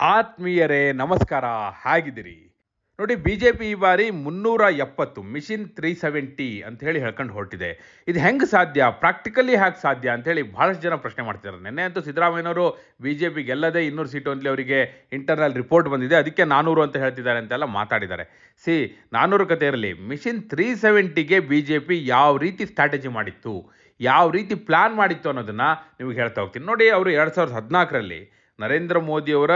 ಆತ್ಮೀಯರೇ, ನಮಸ್ಕಾರ. ಹೇಗಿದ್ದೀರಿ. ನೋಡಿ ಬಿ ಜೆ ಪಿ ಈ ಬಾರಿ ಮುನ್ನೂರ ಎಪ್ಪತ್ತು, ಮಿಷಿನ್ ತ್ರೀ ಸೆವೆಂಟಿ ಅಂತ ಹೇಳಿ ಹೇಳ್ಕೊಂಡು ಹೊರಟಿದೆ. ಇದು ಹೆಂಗೆ ಸಾಧ್ಯ? ಪ್ರಾಕ್ಟಿಕಲಿ ಹೇಗೆ ಸಾಧ್ಯ ಅಂತ ಹೇಳಿ ಬಹಳಷ್ಟು ಜನ ಪ್ರಶ್ನೆ ಮಾಡ್ತಿದ್ದಾರೆ. ನಿನ್ನೆ ಅಂತೂ ಸಿದ್ದರಾಮಯ್ಯನವರು ಬಿ ಜೆ ಪಿ ಗೆಲ್ಲದೆ ಇನ್ನೂರು ಸೀಟು ಅಂತಲೇ ಅವರಿಗೆ ಇಂಟರ್ನಲ್ ರಿಪೋರ್ಟ್ ಬಂದಿದೆ. ಅದಕ್ಕೆ ನಾನೂರು ಅಂತ ಹೇಳ್ತಿದ್ದಾರೆ ಅಂತೆಲ್ಲ ಮಾತಾಡಿದ್ದಾರೆ. ಸಿ ನಾನ್ನೂರು ಕತೆ ಇರಲಿ. ಮಿಷಿನ್ ತ್ರೀ ಸೆವೆಂಟಿಗೆ ಬಿ ಜೆ ಪಿ ಯಾವ ರೀತಿ ಸ್ಟ್ರಾಟಜಿ ಮಾಡಿತ್ತು? ಯಾವ ರೀತಿ ಪ್ಲಾನ್ ಮಾಡಿತ್ತು ಅನ್ನೋದನ್ನ ನಿಮಗೆ ಹೇಳ್ತಾ ಹೋಗ್ತೀನಿ. ನೋಡಿ, ಅವರು ಎರಡು ಸಾವಿರದ ಹದಿನಾಲ್ಕರಲ್ಲಿ ನರೇಂದ್ರ ಮೋದಿಯವರ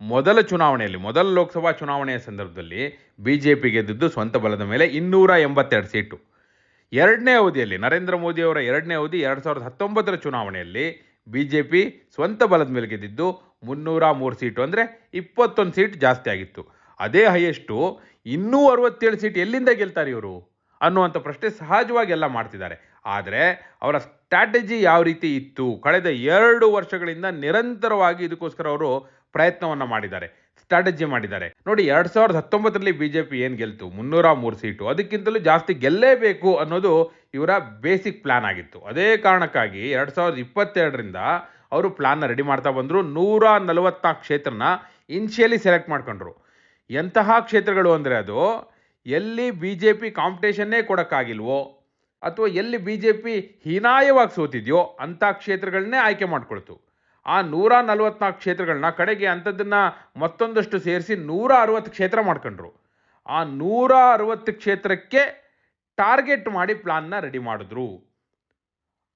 ಮೊದಲ ಚುನಾವಣೆಯಲ್ಲಿ, ಮೊದಲ ಲೋಕಸಭಾ ಚುನಾವಣೆಯ ಸಂದರ್ಭದಲ್ಲಿ ಬಿ ಜೆ ಪಿ ಗೆದ್ದಿದ್ದು ಸ್ವಂತ ಬಲದ ಮೇಲೆ ಇನ್ನೂರ ಎಂಬತ್ತೆರಡು ಸೀಟು. ಎರಡನೇ ಅವಧಿಯಲ್ಲಿ, ನರೇಂದ್ರ ಮೋದಿಯವರ ಎರಡನೇ ಅವಧಿ ಎರಡು ಸಾವಿರದ ಹತ್ತೊಂಬತ್ತರ ಚುನಾವಣೆಯಲ್ಲಿ ಬಿ ಜೆ ಪಿ ಸ್ವಂತ ಬಲದ ಮೇಲೆ ಗೆದ್ದಿದ್ದು ಮುನ್ನೂರ ಮೂರು ಸೀಟು ಅಂದರೆ ಇಪ್ಪತ್ತೊಂದು ಸೀಟ್ ಜಾಸ್ತಿ ಆಗಿತ್ತು. ಅದೇ ಹೈಯೆಸ್ಟು ಇನ್ನೂ ಅರವತ್ತೇಳು ಸೀಟ್ ಎಲ್ಲಿಂದ ಗೆಲ್ತಾರೆ ಇವರು ಅನ್ನುವಂಥ ಪ್ರಶ್ನೆ ಸಹಜವಾಗಿ ಎಲ್ಲ ಮಾಡ್ತಿದ್ದಾರೆ. ಆದರೆ ಅವರ ಸ್ಟ್ರಾಟಜಿ ಯಾವ ರೀತಿ ಇತ್ತು? ಕಳೆದ ಎರಡು ವರ್ಷಗಳಿಂದ ನಿರಂತರವಾಗಿ ಇದಕ್ಕೋಸ್ಕರ ಅವರು ಪ್ರಯತ್ನವನ್ನು ಮಾಡಿದ್ದಾರೆ, ಸ್ಟ್ರಾಟಜಿ ಮಾಡಿದ್ದಾರೆ. ನೋಡಿ, ಎರಡು ಸಾವಿರದ ಹತ್ತೊಂಬತ್ತರಲ್ಲಿ ಬಿ ಜೆ ಪಿ ಏನು ಗೆಲ್ತು? ಮುನ್ನೂರ ಮೂರು ಸೀಟು. ಅದಕ್ಕಿಂತಲೂ ಜಾಸ್ತಿ ಗೆಲ್ಲೇಬೇಕು ಅನ್ನೋದು ಇವರ ಬೇಸಿಕ್ ಪ್ಲಾನ್ ಆಗಿತ್ತು. ಅದೇ ಕಾರಣಕ್ಕಾಗಿ ಎರಡು ಸಾವಿರದ ಇಪ್ಪತ್ತೆರಡರಿಂದ ಅವರು ಪ್ಲಾನ್ನ ರೆಡಿ ಮಾಡ್ತಾ ಬಂದರು. ನೂರ ನಲವತ್ನಾಲ್ಕು ಕ್ಷೇತ್ರನ ಇನ್ಷಿಯಲಿ ಸೆಲೆಕ್ಟ್ ಮಾಡ್ಕೊಂಡ್ರು. ಎಂತಹ ಕ್ಷೇತ್ರಗಳು ಅಂದರೆ ಅದು, ಎಲ್ಲಿ ಬಿ ಜೆ ಪಿ ಕಾಂಪಿಟೇಷನ್ನೇ ಕೊಡೋಕ್ಕಾಗಿಲ್ವೋ ಅಥವಾ ಎಲ್ಲಿ ಬಿ ಜೆ ಪಿ ಹೀನಾಯವಾಗಿ ಸೋತಿದೆಯೋ ಅಂಥ ಕ್ಷೇತ್ರಗಳನ್ನೇ ಆಯ್ಕೆ ಮಾಡಿಕೊಳ್ತು. ಆ ನೂರ ನಲವತ್ನಾಲ್ಕು ಕ್ಷೇತ್ರಗಳನ್ನ ಕಡೆಗೆ ಅಂಥದ್ದನ್ನು ಮತ್ತೊಂದಷ್ಟು ಸೇರಿಸಿ ನೂರ ಅರವತ್ತು ಕ್ಷೇತ್ರ ಮಾಡ್ಕೊಂಡ್ರು. ಆ ನೂರ ಅರವತ್ತು ಕ್ಷೇತ್ರಕ್ಕೆ ಟಾರ್ಗೆಟ್ ಮಾಡಿ ಪ್ಲಾನ್ನ ರೆಡಿ ಮಾಡಿದ್ರು.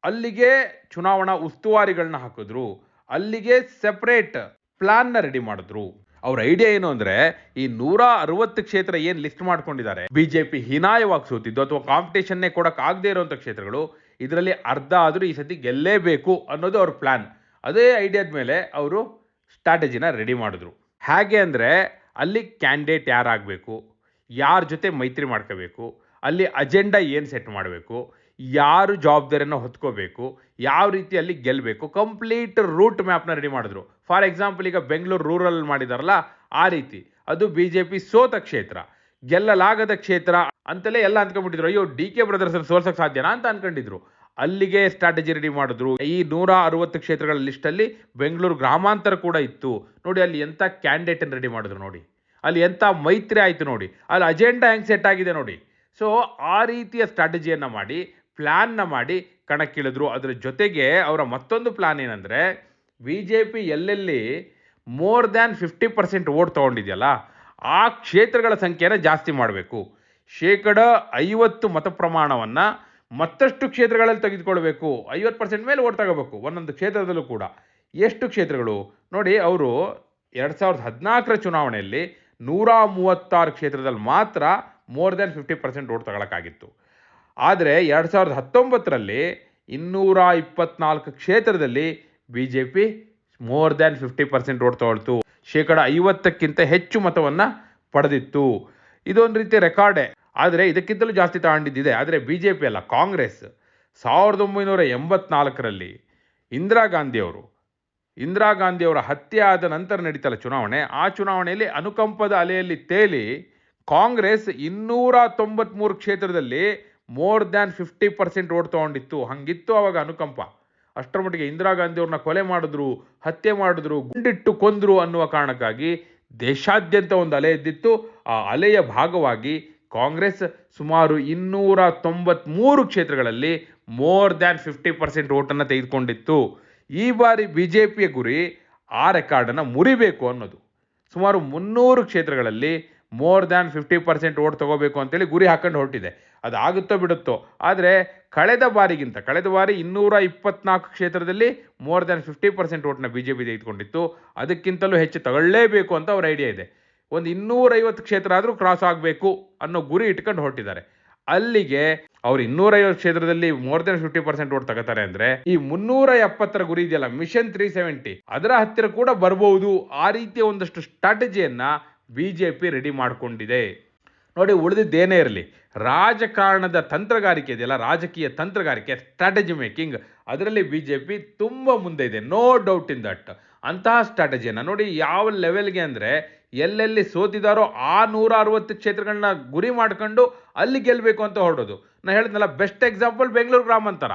ಅಲ್ಲಿಗೆ ಚುನಾವಣಾ ಉಸ್ತುವಾರಿಗಳನ್ನ ಹಾಕಿದ್ರು. ಅಲ್ಲಿಗೆ ಸೆಪ್ರೇಟ್ ಪ್ಲಾನ್ನ ರೆಡಿ ಮಾಡಿದ್ರು. ಅವ್ರ ಐಡಿಯಾ ಏನು ಅಂದ್ರೆ, ಈ ನೂರ ಅರವತ್ತು ಕ್ಷೇತ್ರ ಏನು ಲಿಸ್ಟ್ ಮಾಡ್ಕೊಂಡಿದ್ದಾರೆ ಬಿಜೆಪಿ ಹೀನಾಯವಾಗಿ ಸೋತಿದ್ದು ಅಥವಾ ಕಾಂಪಿಟೇಷನ್ನೇ ಕೊಡಕ್ ಆಗದೆ ಇರುವಂತ ಕ್ಷೇತ್ರಗಳು, ಇದರಲ್ಲಿ ಅರ್ಧ ಆದರೂ ಈ ಸತಿ ಗೆಲ್ಲೇಬೇಕು ಅನ್ನೋದು ಅವ್ರ ಪ್ಲಾನ್ ಅದೇ ಐಡಿಯಾದ ಮೇಲೆ ಅವರು ಸ್ಟ್ರಾಟಜಿನ ರೆಡಿ ಮಾಡಿದ್ರು. ಹೇಗೆ ಅಂದರೆ, ಅಲ್ಲಿ ಕ್ಯಾಂಡಿಡೇಟ್ ಯಾರಾಗಬೇಕು, ಯಾರ ಜೊತೆ ಮೈತ್ರಿ ಮಾಡ್ಕೋಬೇಕು, ಅಲ್ಲಿ ಅಜೆಂಡಾ ಏನು ಸೆಟ್ ಮಾಡಬೇಕು ಯಾರು ಜವಾಬ್ದಾರಿಯನ್ನು ಹೊತ್ಕೋಬೇಕು, ಯಾವ ರೀತಿಯಲ್ಲಿ ಗೆಲ್ಲಬೇಕು ಕಂಪ್ಲೀಟ್ ರೂಟ್ ಮ್ಯಾಪ್ನ ರೆಡಿ ಮಾಡಿದ್ರು. ಫಾರ್ ಎಕ್ಸಾಂಪಲ್ ಈಗ ಬೆಂಗಳೂರು ರೂರಲ್ ಮಾಡಿದಾರಲ್ಲ, ಆ ರೀತಿ. ಅದು ಬಿ ಜೆ ಪಿ ಸೋತ ಕ್ಷೇತ್ರ. ಗೆಲ್ಲಲಾಗದ ಕ್ಷೇತ್ರ ಅಂತಲೇ ಎಲ್ಲ ಅಂದ್ಕೊಂಡ್ಬಿಟ್ಟಿದ್ರು. ಅಯ್ಯೋ ಡಿ ಕೆ ಬ್ರದರ್ಸ್ ಸೋಲ್ಸಕ್ಕೆ ಸಾಧ್ಯನಾ ಅಂತ ಅನ್ಕೊಂಡಿದ್ರು. ಅಲ್ಲಿಗೆ ಸ್ಟ್ರಾಟಜಿ ರೆಡಿ ಮಾಡಿದ್ರು. ಈ ನೂರ ಅರವತ್ತು ಕ್ಷೇತ್ರಗಳ ಲಿಸ್ಟಲ್ಲಿ ಬೆಂಗಳೂರು ಗ್ರಾಮಾಂತರ ಕೂಡ ಇತ್ತು. ನೋಡಿ, ಅಲ್ಲಿ ಎಂಥ ಕ್ಯಾಂಡಿಡೇಟನ್ನು ರೆಡಿ ಮಾಡಿದ್ರು ನೋಡಿ. ಅಲ್ಲಿ ಎಂಥ ಮೈತ್ರಿ ಆಯಿತು ನೋಡಿ. ಅಲ್ಲಿ ಅಜೆಂಡಾ ಹೆಂಗೆ ಸೆಟ್ ಆಗಿದೆ ನೋಡಿ. ಸೊ ಆ ರೀತಿಯ ಸ್ಟ್ರಾಟಜಿಯನ್ನು ಮಾಡಿ ಪ್ಲ್ಯಾನ್ನ ಮಾಡಿ ಕಣಕ್ಕಿಳಿದ್ರು. ಅದರ ಜೊತೆಗೆ ಅವರ ಮತ್ತೊಂದು ಪ್ಲ್ಯಾನ್ ಏನಂದರೆ ಬಿ ಜೆ ಪಿ ಎಲ್ಲೆಲ್ಲಿ more than fifty percent vote ತೊಗೊಂಡಿದೆಯಲ್ಲ, ಆ ಕ್ಷೇತ್ರಗಳ ಸಂಖ್ಯೆನ ಜಾಸ್ತಿ ಮಾಡಬೇಕು. ಶೇಕಡ ಐವತ್ತು ಮತ ಪ್ರಮಾಣವನ್ನು ಮತ್ತಷ್ಟು ಕ್ಷೇತ್ರಗಳಲ್ಲಿ ತೆಗೆದುಕೊಳ್ಬೇಕು. ಐವತ್ತು ಪರ್ಸೆಂಟ್ ಮೇಲೆ ಓಟ್ ತಗೋಬೇಕು, ಒಂದೊಂದು ಕ್ಷೇತ್ರದಲ್ಲೂ ಕೂಡ. ಎಷ್ಟು ಕ್ಷೇತ್ರಗಳು? ನೋಡಿ, ಅವರು ಎರಡು ಸಾವಿರದ ಹದಿನಾಲ್ಕರ ಚುನಾವಣೆಯಲ್ಲಿ ನೂರ ಮೂವತ್ತಾರು ಕ್ಷೇತ್ರದಲ್ಲಿ ಮಾತ್ರ more than fifty percent vote ತಗೊಳಕ್ಕಾಗಿತ್ತು. ಆದರೆ ಎರಡು ಸಾವಿರದ ಹತ್ತೊಂಬತ್ತರಲ್ಲಿ ಇನ್ನೂರ ಇಪ್ಪತ್ನಾಲ್ಕು ಕ್ಷೇತ್ರದಲ್ಲಿ B J P more than fifty percent vote ತಗೊಳ್ತು. ಶೇಕಡ ಐವತ್ತಕ್ಕಿಂತ ಹೆಚ್ಚು ಮತವನ್ನು ಪಡೆದಿತ್ತು. ಇದೊಂದು ರೀತಿ ರೆಕಾರ್ಡೇ ಆದರೆ ಇದಕ್ಕಿಂತಲೂ ಜಾಸ್ತಿ ತಗೊಂಡಿದ್ದಿದೆ. ಆದರೆ ಬಿ ಜೆ ಪಿ ಅಲ್ಲ, ಕಾಂಗ್ರೆಸ್. ಸಾವಿರದ ಒಂಬೈನೂರ ಎಂಬತ್ನಾಲ್ಕರಲ್ಲಿ ಇಂದಿರಾ ಗಾಂಧಿಯವರು, ಇಂದಿರಾ ಗಾಂಧಿಯವರ ಹತ್ಯೆ ಆದ ನಂತರ ನಡೀತಲ್ಲ ಚುನಾವಣೆ. ಆ ಚುನಾವಣೆಯಲ್ಲಿ ಅನುಕಂಪದ ಅಲೆಯಲ್ಲಿ ತೇಲಿ ಕಾಂಗ್ರೆಸ್ ಇನ್ನೂರ ತೊಂಬತ್ಮೂರು ಕ್ಷೇತ್ರದಲ್ಲಿ more than fifty percent vote ತೊಗೊಂಡಿತ್ತು. ಹಂಗಿತ್ತು ಅವಾಗ ಅನುಕಂಪ. ಅಷ್ಟರ ಮಟ್ಟಿಗೆ ಇಂದಿರಾ ಗಾಂಧಿಯವ್ರನ್ನ ಕೊಲೆ ಮಾಡಿದ್ರು, ಹತ್ಯೆ ಮಾಡಿದ್ರು, ಗುಂಡಿಟ್ಟು ಕೊಂದ್ರು ಅನ್ನುವ ಕಾರಣಕ್ಕಾಗಿ ದೇಶಾದ್ಯಂತ ಒಂದು ಅಲೆ ಇದ್ದಿತ್ತು ಆ ಅಲೆಯ ಭಾಗವಾಗಿ ಕಾಂಗ್ರೆಸ್ ಸುಮಾರು ಇನ್ನೂರ ತೊಂಬತ್ಮೂರು ಕ್ಷೇತ್ರಗಳಲ್ಲಿ ಮೋರ್ ದ್ಯಾನ್ ಫಿಫ್ಟಿ ಪರ್ಸೆಂಟ್ ಓಟನ್ನು ತೆಗೆದುಕೊಂಡಿತ್ತು. ಈ ಬಾರಿ ಬಿ ಜೆ ಪಿಯ ಗುರಿ ಆ ರೆಕಾರ್ಡನ್ನು ಮುರಿಬೇಕು ಅನ್ನೋದು. ಸುಮಾರು ಮುನ್ನೂರು ಕ್ಷೇತ್ರಗಳಲ್ಲಿ more than fifty percent vote ತಗೋಬೇಕು ಅಂತೇಳಿ ಗುರಿ ಹಾಕೊಂಡು ಹೊರಟಿದೆ. ಅದು ಆಗುತ್ತೋ ಬಿಡುತ್ತೋ? ಆದರೆ ಕಳೆದ ಬಾರಿಗಿಂತ, ಕಳೆದ ಬಾರಿ ಇನ್ನೂರ ಇಪ್ಪತ್ನಾಲ್ಕು ಕ್ಷೇತ್ರದಲ್ಲಿ ಮೋರ್ ದ್ಯಾನ್ ಫಿಫ್ಟಿ ಪರ್ಸೆಂಟ್ ಓಟ್ನ ಬಿ ಜೆ ಪಿ ತೆಗೆದುಕೊಂಡಿತ್ತು ಅದಕ್ಕಿಂತಲೂ ಹೆಚ್ಚು ತಗೊಳ್ಳೇಬೇಕು ಅಂತ ಅವ್ರ ಐಡಿಯಾ ಇದೆ. ಒಂದು ಇನ್ನೂರೈವತ್ತು ಕ್ಷೇತ್ರ ಆದರೂ ಕ್ರಾಸ್ ಆಗಬೇಕು ಅನ್ನೋ ಗುರಿ ಇಟ್ಕೊಂಡು ಹೊರಟಿದ್ದಾರೆ. ಅಲ್ಲಿಗೆ ಅವ್ರು ಇನ್ನೂರೈವತ್ತು ಕ್ಷೇತ್ರದಲ್ಲಿ more than fifty percent vote ತಗೋತಾರೆ ಅಂದ್ರೆ ಈ ಮುನ್ನೂರ ಎಪ್ಪತ್ತರ ಗುರಿ ಇದೆಯಲ್ಲ ಮಿಷನ್ ತ್ರೀ ಸೆವೆಂಟಿ ಅದರ ಹತ್ತಿರ ಕೂಡ ಬರಬಹುದು ಆ ರೀತಿಯ ಒಂದಷ್ಟು ಸ್ಟ್ರಾಟಜಿಯನ್ನ ಬಿಜೆಪಿ ರೆಡಿ ಮಾಡಿಕೊಂಡಿದೆ. ನೋಡಿ, ಉಳಿದಿದ್ದೇನೇ ಇರಲಿ. ರಾಜಕಾರಣದ ತಂತ್ರಗಾರಿಕೆ ಇದೆಯಲ್ಲ, ರಾಜಕೀಯ ತಂತ್ರಗಾರಿಕೆ ಸ್ಟ್ರಾಟಜಿ ಮೇಕಿಂಗ್ ಅದರಲ್ಲಿ ಬಿ ಜೆ ಪಿ ತುಂಬ ಮುಂದೆ ಇದೆ. ನೋ ಡೌಟ್ ಇನ್ ದಟ್ ಅಂತಹ ಸ್ಟ್ರಾಟಜಿಯನ್ನು ನೋಡಿ, ಯಾವ ಲೆವೆಲ್ಗೆ ಅಂದರೆ, ಎಲ್ಲೆಲ್ಲಿ ಸೋತಿದಾರೋ ಆ ನೂರ ಅರವತ್ತು ಕ್ಷೇತ್ರಗಳನ್ನ ಗುರಿ ಮಾಡ್ಕೊಂಡು ಅಲ್ಲಿ ಗೆಲ್ಲಬೇಕು ಅಂತ ಹೊರಡೋದು. ನಾನು ಹೇಳಿದ್ನಲ್ಲ ಬೆಸ್ಟ್ ಎಕ್ಸಾಂಪಲ್ ಬೆಂಗಳೂರು ಗ್ರಾಮಾಂತರ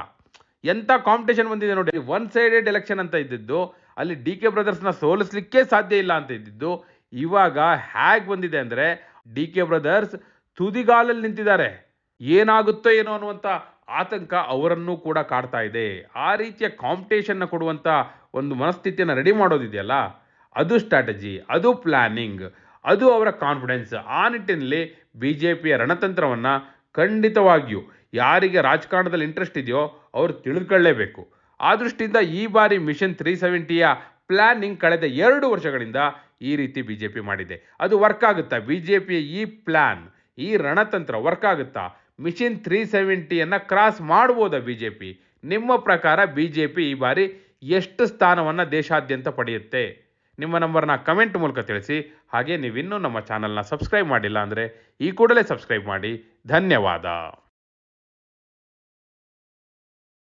ಎಂಥ ಕಾಂಪಿಟೇಷನ್ ಬಂದಿದೆ ನೋಡಿ ಒನ್ ಸೈಡೆಡ್ ಎಲೆಕ್ಷನ್ ಅಂತ ಇದ್ದಿದ್ದು, ಅಲ್ಲಿ ಡಿ ಕೆ ಬ್ರದರ್ಸ್ನ ಸೋಲಿಸ್ಲಿಕ್ಕೆ ಸಾಧ್ಯ ಇಲ್ಲ ಅಂತ ಇದ್ದಿದ್ದು ಇವಾಗ ಹ್ಯಾಕ್ ಬಂದಿದೆ ಅಂದರೆ ಡಿ ಕೆ ಬ್ರದರ್ಸ್ ತುದಿಗಾಲಲ್ಲಿ ನಿಂತಿದ್ದಾರೆ. ಏನಾಗುತ್ತೋ ಏನೋ ಅನ್ನುವಂಥ ಆತಂಕ ಅವರನ್ನು ಕೂಡ ಕಾಡ್ತಾ ಇದೆ. ಆ ರೀತಿಯ ಕಾಂಪಿಟೇಷನ್ನ ಕೊಡುವಂಥ ಒಂದು ಮನಸ್ಥಿತಿಯನ್ನು ರೆಡಿ ಮಾಡೋದಿದೆಯಲ್ಲ? ಅದು ಸ್ಟ್ರಾಟಜಿ ಅದು ಪ್ಲಾನಿಂಗ್ ಅದು ಅವರ ಕಾನ್ಫಿಡೆನ್ಸ್ ಆ ನಿಟ್ಟಿನಲ್ಲಿ ಬಿ ಜೆ ಪಿಯ ರಣತಂತ್ರವನ್ನು ಖಂಡಿತವಾಗಿಯೂ ಯಾರಿಗೆ ರಾಜಕಾರಣದಲ್ಲಿ ಇಂಟ್ರೆಸ್ಟ್ ಇದೆಯೋ ಅವರು ತಿಳಿದುಕೊಳ್ಳೇಬೇಕು ಆ ದೃಷ್ಟಿಯಿಂದ ಈ ಬಾರಿ ಮಿಷನ್ ತ್ರೀ ಸೆವೆಂಟಿಯ ಪ್ಲಾನಿಂಗ್ ಕಳೆದ ಎರಡು ವರ್ಷಗಳಿಂದ ಈ ರೀತಿ ಬಿ ಜೆ ಪಿ ಮಾಡಿದೆ. ಅದು ವರ್ಕ್ ಆಗುತ್ತಾ? ಬಿ ಜೆ ಪಿಯ ಈ ಪ್ಲ್ಯಾನ್ ಈ ರಣತಂತ್ರ ವರ್ಕ್ ಆಗುತ್ತಾ? ಮಿಷಿನ್ ತ್ರೀ ಸೆವೆಂಟಿಯನ್ನು ಕ್ರಾಸ್ ಮಾಡ್ಬೋದಾ ಬಿ ಜೆ ಪಿ ನಿಮ್ಮ ಪ್ರಕಾರ ಬಿ ಜೆ ಪಿ ಈ ಬಾರಿ ಎಷ್ಟು ಸ್ಥಾನವನ್ನು ದೇಶಾದ್ಯಂತ ಪಡೆಯುತ್ತೆ? ನಿಮ್ಮ ನಂಬರ್ನ ಕಮೆಂಟ್ ಮೂಲಕ ತಿಳಿಸಿ. ಹಾಗೆ ನೀವಿನ್ನೂ ನಮ್ಮ ಚಾನಲ್ನ ಸಬ್ಸ್ಕ್ರೈಬ್ ಮಾಡಿಲ್ಲ ಅಂದರೆ ಈ ಕೂಡಲೇ ಸಬ್ಸ್ಕ್ರೈಬ್ ಮಾಡಿ. ಧನ್ಯವಾದ.